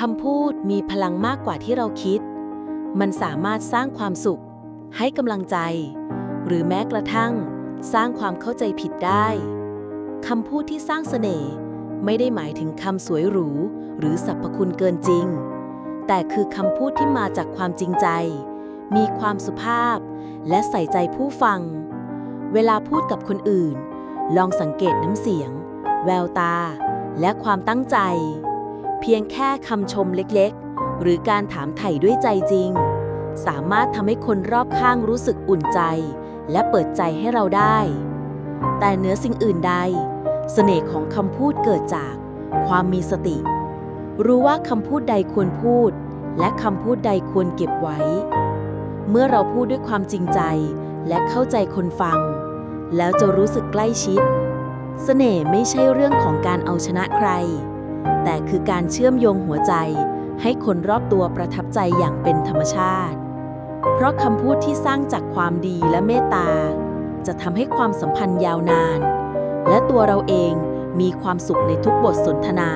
คำพูดมีพลังมากกว่าที่เราคิด มันสามารถสร้างความสุข ให้กำลังใจ หรือแม้กระทั่ง สร้างความเข้าใจผิดได้คำพูดที่สร้างเสน่ห์ไม่ได้หมายถึงคำสวยหรู หรือสรรพคุณเกินจริง แต่คือคำพูดที่มาจากความจริงใจ มีความสุภาพ และใส่ใจผู้ฟัง เวลาพูดกับคนอื่น ลองสังเกตน้ำเสียง แววตา และความตั้งใจ เพียงแค่คำชมเล็กๆ หรือการถามไถ่ด้วยใจจริง สามารถทำให้คนรอบข้างรู้สึกอุ่นใจ และเปิดใจให้เราได้ แต่เหนือสิ่งอื่นใด เสน่ห์ของคำพูดเกิดจาก ความมีสติ รู้ว่าคำพูดใดควรพูด และคำพูดใดควรเก็บไว้ เมื่อเราพูดด้วยความจริงใจ และเข้าใจคนฟัง แล้วจะรู้สึกใกล้ชิดเสน่ห์ไม่ใช่เรื่องของการเอาชนะใคร แต่คือการเชื่อมโยงหัวใจ ให้คนรอบตัวประทับใจอย่างเป็นธรรมชาติ เพราะคำพูดที่สร้างจากความดีและเมตตา จะทำให้ความสัมพันธ์ยาวนาน และตัวเราเองมีความสุขในทุกบทสนทนา